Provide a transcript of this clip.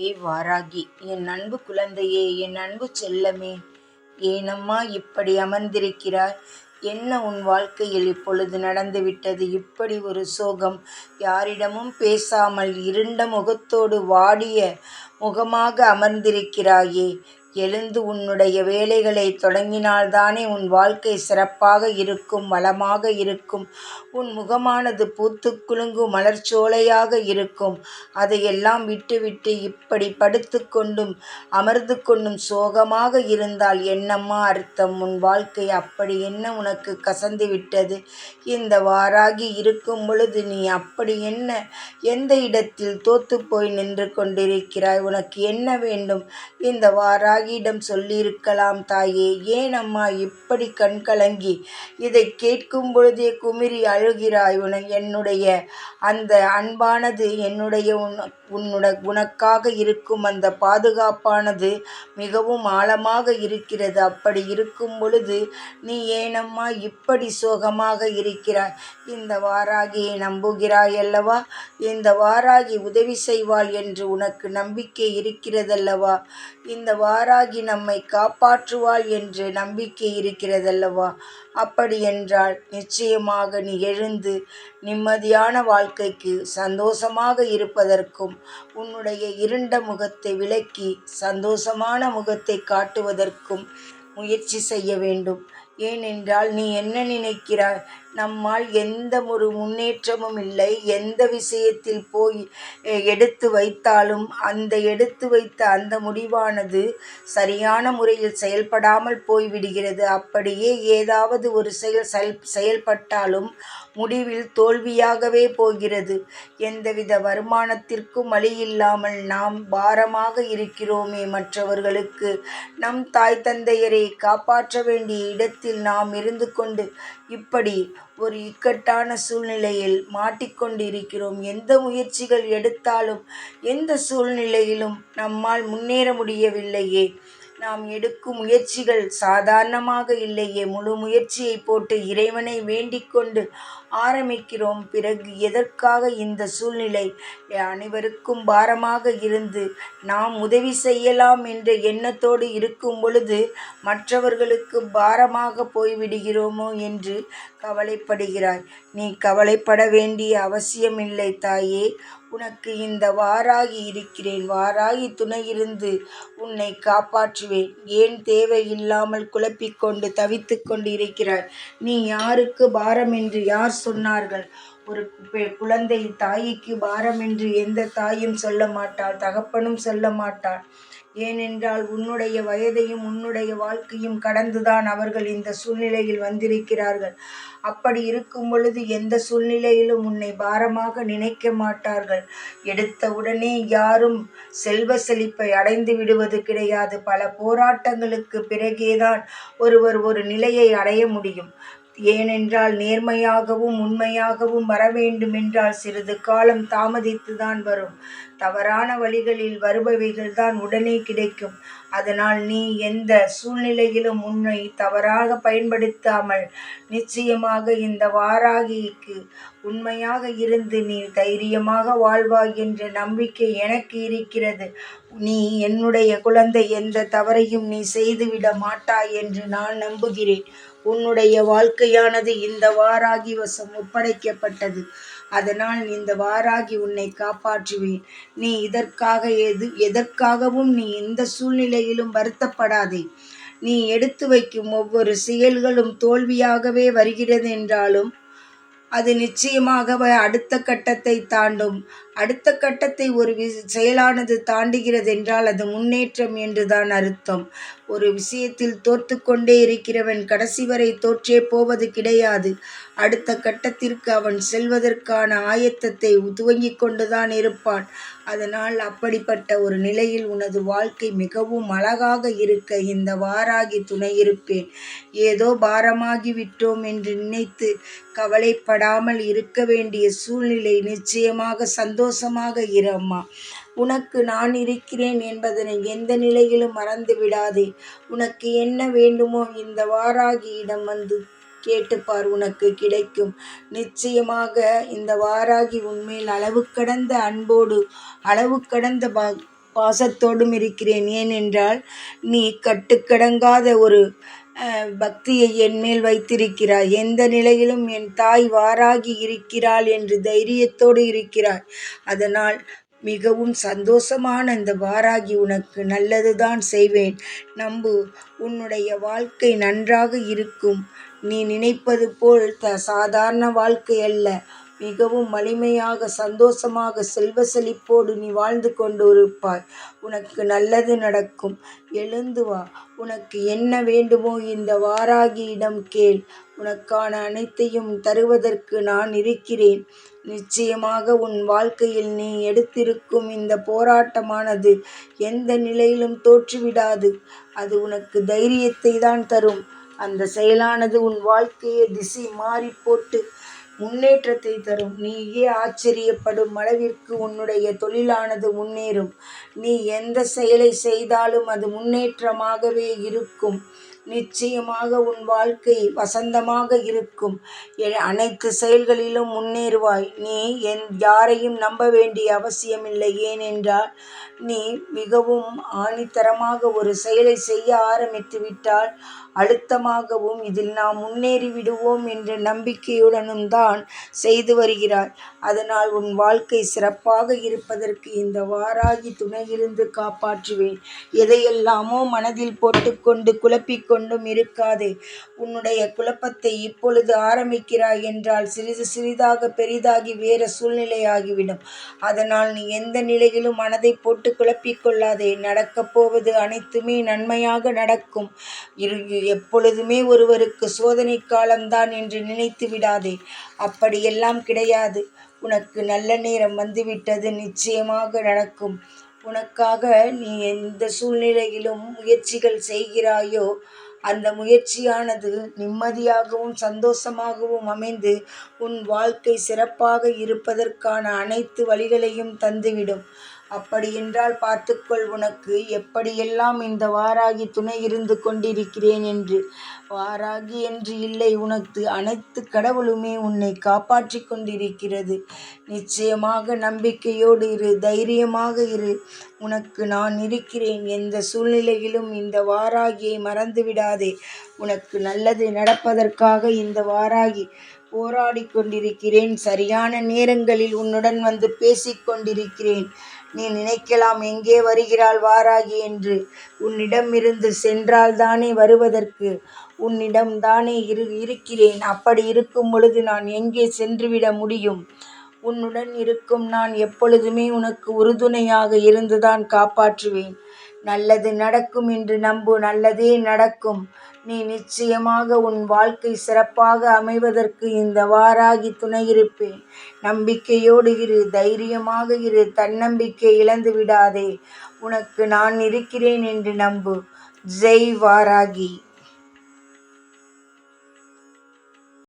ஏ வாராகி என் அன்பு குழந்தையே என் அன்பு செல்லமே. ஏனம்மா இப்படி அமர்ந்திருக்கிறாய். என்ன உன் வாழ்க்கையில் இப்பொழுது நடந்துவிட்டது? இப்படி ஒரு சோகம் யாரிடமும் பேசாமல் இருண்ட முகத்தோடு வாடிய முகமாக அமர்ந்திருக்கிறாயே. எழுந்து உன்னுடைய வேலைகளை தொடங்கினால்தானே உன் வாழ்க்கை சிறப்பாக இருக்கும் வளமாக இருக்கும். உன் முகமானது பூத்து குலுங்கும் மலர்ச்சோலையாக இருக்கும். அதையெல்லாம் விட்டுவிட்டு இப்படி படுத்து கொண்டும் அமர்ந்து கொண்டும் சோகமாக இருந்தால் என்னம்மா அர்த்தம்? உன் வாழ்க்கை அப்படி என்ன உனக்கு கசந்து விட்டது? இந்த வாராகி இருக்கும் பொழுது நீ அப்படி என்ன? எந்த இடத்தில் தோத்து போய் நின்று கொண்டிருக்கிறாய்? உனக்கு என்ன வேண்டும்? இந்த வாராகி ராகியிடம் சொல்லியிருக்கலாம் தாயே. ஏன் அம்மா இப்படி கண் கலங்கி இதை கேட்கும் பொழுதே குமிரி அழுகிறாய். உன என்னுடைய அந்த அன்பானது என்னுடைய உன் உன்னுட உனக்காக இருக்கும் அந்த பாதுகாப்பானது மிகவும் ஆழமாக இருக்கிறது. அப்படி இருக்கும் பொழுது நீ ஏனம்மா இப்படி சோகமாக இருக்கிறாய்? இந்த வாராகியை நம்புகிறாய் அல்லவா? இந்த வாராகி உதவி செய்வாள் என்று உனக்கு நம்பிக்கை இருக்கிறதல்லவா? இந்த வாராகி நம்மை காப்பாற்றுவாள் என்று நம்பிக்கை இருக்கிறதல்லவா? அப்படியென்றால் நிச்சயமாக நீ எழுந்து நிம்மதியான வாழ்க்கைக்கு சந்தோஷமாக இருப்பதற்கும் உன்னுடைய இருண்ட முகத்தை விலக்கி சந்தோஷமான முகத்தை காட்டுவதற்கும் முயற்சி செய்ய வேண்டும். ஏனென்றால் நீ என்ன நினைக்கிறாய்? நம்மால் எந்த ஒரு முன்னேற்றமும் இல்லை. எந்த விஷயத்தில் போய் எடுத்து வைத்தாலும் அந்த எடுத்து வைத்த அந்த முடிவானது சரியான முறையில் செயல்படாமல் போய்விடுகிறது. அப்படியே ஏதாவது ஒரு செயல் செல் செயல்பட்டாலும் முடிவில் தோல்வியாகவே போகிறது. எந்தவித வருமானத்திற்கும் வழியில்லாமல் நாம் பாரமாக இருக்கிறோமே மற்றவர்களுக்கு. நம் தாய் தந்தையரை காப்பாற்ற வேண்டிய இடத்தில் நாம் இருந்து கொண்டு இப்படி ஒரு இக்கட்டான சூழ்நிலையில் மாட்டிக்கொண்டிருக்கிறோம். எந்த முயற்சிகள் எடுத்தாலும் எந்த சூழ்நிலையிலும் நம்மால் முன்னேற முடியவில்லையே. நாம் எடுக்கும் முயற்சிகள் சாதாரணமாக இல்லையே. முழு முயற்சியை போட்டு இறைவனை வேண்டிக்கொண்டு ஆரம்பிக்கிறோம். பிறகு எதற்காக இந்த சூழ்நிலை? அனைவருக்கும் பாரமாக இருந்து நாம் உதவி செய்யலாம் என்ற எண்ணத்தோடு இருக்கும் பொழுது மற்றவர்களுக்கு பாரமாக போய்விடுகிறோமோ என்று கவலைப்படுகிறாய். நீ கவலைப்பட வேண்டிய அவசியமில்லை தாயே. உனக்கு இந்த வாராகி இருக்கிறேன். வாராகி துணையிருந்து உன்னை காப்பாற்றுவேன். ஏன் தேவையில்லாமல் குழப்பிக்கொண்டு தவித்து கொண்டு இருக்கிறாய் நீ யாருக்கு பாரம் என்று யார் சொன்னார்கள்? ஒரு குழந்தை தாய்க்கு பாரம் என்று எந்த தாயும் சொல்ல மாட்டாள் தகப்பனும் சொல்ல மாட்டாள். ஏனென்றால் உன்னுடைய வயதையும் உன்னுடைய வாழ்க்கையும் கடந்துதான் அவர்கள் இந்த சூழ்நிலையில் வந்திருக்கிறார்கள். அப்படி இருக்கும் பொழுது எந்த சூழ்நிலையிலும் உன்னை பாரமாக நினைக்க மாட்டார்கள். எடுத்தவுடனே யாரும் செல்வ செழிப்பை அடைந்து விடுவது கிடையாது. பல போராட்டங்களுக்கு பிறகேதான் ஒருவர் ஒரு நிலையை அடைய முடியும். ஏனென்றால் நேர்மையாகவும் உண்மையாகவும் வர வேண்டுமென்றால் சிறிது காலம் தாமதித்துதான் வரும். தவறான வழிகளில் வருபவைகள் தான் உடனே கிடைக்கும். அதனால் நீ எந்த சூழ்நிலையிலும் உன்னை தவறாக பயன்படுத்தாமல் நிச்சயமாக இந்த வாராகிக்கு உண்மையாக இருந்து நீ தைரியமாக வாழ்வாய் என்ற நம்பிக்கை எனக்கு இருக்கிறது. நீ என்னுடைய குழந்தை எந்த தவறையும் நீ செய்துவிட மாட்டாய் என்று நான் நம்புகிறேன். உன்னுடைய வாழ்க்கையானது இந்த வாராகி வசம் ஒப்படைக்கப்பட்டது. அதனால் இந்த வாராகி உன்னை காப்பாற்றுவேன். நீ இதற்காக எது எதற்காகவும் நீ எந்த சூழ்நிலையிலும் வருத்தப்படாதே. நீ எடுத்து வைக்கும் ஒவ்வொரு செயல்களும் தோல்வியாகவே வருகிறது என்றாலும் அது நிச்சயமாக அடுத்த கட்டத்தை தாண்டும். அடுத்த கட்டத்தை ஒரு வி செயலானது தாண்டுகிறது என்றால் அது முன்னேற்றம் என்றுதான் அர்த்தம். ஒரு விஷயத்தில் தோற்று கொண்டே இருக்கிறவன் கடைசி வரை தோற்றே போவது கிடையாது. அடுத்த கட்டத்திற்கு அவன் செல்வதற்கான ஆயத்தத்தை துவங்கிக் கொண்டுதான் இருப்பான். அதனால் அப்படிப்பட்ட ஒரு நிலையில் உனது வாழ்க்கை மிகவும் அழகாக இருக்க இந்த வாராகி துணை இருப்பேன். ஏதோ பாரமாகிவிட்டோம் என்று நினைத்து கவலைப்படாமல் இருக்க வேண்டிய சூழ்நிலை நிச்சயமாக சந்தோஷமாக இரும்மா உனக்கு நான் இருக்கிறேன் என்பதனை எந்த நிலையிலும் மறந்து விடாதே. உனக்கு என்ன வேண்டுமோ இந்த வாராகியிடம் வந்து கேட்டுப்பார் உனக்கு கிடைக்கும். நிச்சயமாக இந்த வாராகி உண்மையில் அளவு கடந்த அன்போடு அளவு கடந்த பாசத்தோடும் இருக்கிறேன். ஏனென்றால் நீ கட்டுக்கடங்காத ஒரு பக்தியை என்மேல் வைத்திருக்கிறாய். எந்த நிலையிலும் என் தாய் வாராகி இருக்கிறாள் என்று தைரியத்தோடு இருக்கிறாய். அதனால் மிகவும் சந்தோஷமான இந்த வாராகி உனக்கு நல்லதுதான் செய்வேன். நம்பு உன்னுடைய வாழ்க்கை நன்றாக இருக்கும். நீ நினைப்பது போல் த சாதாரண வாழ்க்கை அல்ல. மிகவும் வலிமையாக சந்தோஷமாக செல்வ செழிப்போடு நீ வாழ்ந்து கொண்டு இருப்பாய் உனக்கு நல்லது நடக்கும். எழுந்து வா. உனக்கு என்ன வேண்டுமோ இந்த வாராகியிடம் கேள். உனக்கான அனைத்தையும் தருவதற்கு நான் இருக்கிறேன். நிச்சயமாக உன் வாழ்க்கையில் நீ எடுத்திருக்கும் இந்த போராட்டமானது எந்த நிலையிலும் தோற்றுவிடாது. அது உனக்கு தைரியத்தை தான் தரும். அந்த செயலானது உன் வாழ்க்கையை திசை மாறி போட்டு முன்னேற்றத்தை தரும். நீயே ஆச்சரியப்படும் அளவிற்கு உன்னுடைய தொழிலானது முன்னேறும். நீ எந்த செயலை செய்தாலும் அது முன்னேற்றமாகவே இருக்கும். நிச்சயமாக உன் வாழ்க்கை வசந்தமாக இருக்கும். அனைத்து செயல்களிலும் முன்னேறுவாய். நீ என் யாரையும் நம்ப வேண்டிய அவசியமில்லை. ஏனென்றால் நீ மிகவும் ஆணித்தரமாக ஒரு செயலை செய்ய ஆரம்பித்து விட்டால் அழுத்தமாகவும் இதில் நாம் முன்னேறி விடுவோம் என்ற நம்பிக்கையுடனும் தான் செய்து வருகிறாய். அதனால் உன் வாழ்க்கை சிறப்பாக இருப்பதற்கு இந்த வாராகி துணையிருந்து காப்பாற்றுவேன். எதையெல்லாமோ மனதில் போட்டுக்கொண்டு கொண்டும் இருக்காதே. உன்னுடைய குழப்பத்தை இப்பொழுது ஆரம்பிக்கிறாய் என்றால் சிறிது சிறிதாக பெரிதாகி வேற சூழ்நிலையாகிவிடும். அதனால் நீ எந்த நிலையிலும் மனதை போட்டு குழப்பிக் கொள்ளாதே. நடக்கப் போவது அனைத்துமே நன்மையாக நடக்கும். இரு எப்பொழுதுமே ஒருவருக்கு சோதனை காலம்தான் என்று நினைத்து விடாதே. அப்படியெல்லாம் கிடையாது. உனக்கு நல்ல நேரம் வந்துவிட்டது நிச்சயமாக நடக்கும். உனக்காக நீ எந்த சூழ்நிலையிலும் முயற்சிகள் செய்கிறாயோ அந்த முயற்சியானது நிம்மதியாகவும் சந்தோஷமாகவும் அமைந்து உன் வாழ்க்கை சிறப்பாக இருப்பதற்கான அனைத்து வழிகளையும் தந்துவிடும். அப்படியென்றால் பார்த்துக்கொள் உனக்கு எப்படியெல்லாம் இந்த வாராகி துணை இருந்து கொண்டிருக்கிறேன் என்று. வாராகி என்று இல்லை உனக்கு அனைத்து கடவுளுமே உன்னை காப்பாற்றி கொண்டிருக்கிறது. நிச்சயமாக நம்பிக்கையோடு இரு தைரியமாக இரு. உனக்கு நான் இருக்கிறேன் எந்த சூழ்நிலையிலும் இந்த வாராகியை மறந்துவிடாதே. உனக்கு நல்லது நடப்பதற்காக இந்த வாராகி போராடி கொண்டிருக்கிறேன். சரியான நேரங்களில் உன்னுடன் வந்து பேசிக்கொண்டிருக்கிறேன் நீ நினைக்கலாம் எங்கே வருகிறாள் வாராகி என்று. உன்னிடமிருந்து சென்றால் தானே வருவதற்கு. உன்னிடம் தானே இரு இருக்கிறேன். அப்படி இருக்கும் பொழுது நான் எங்கே சென்றுவிட முடியும்? உன்னுடன் இருக்கும் நான் எப்பொழுதுமே உனக்கு உறுதுணையாக இருந்துதான் காப்பாற்றுவேன். நல்லது நடக்கும் என்று நம்பு. நல்லதே நடக்கும். நீ நிச்சயமாக உன் வாழ்க்கை சிறப்பாக அமைவதற்கு இந்த வாராகி துணையிருப்பேன். நம்பிக்கையோடு இரு தைரியமாக இரு தன்னம்பிக்கை இழந்து விடாதே. உனக்கு நான் இருக்கிறேன் என்று நம்பு. ஜெய் வாராகி.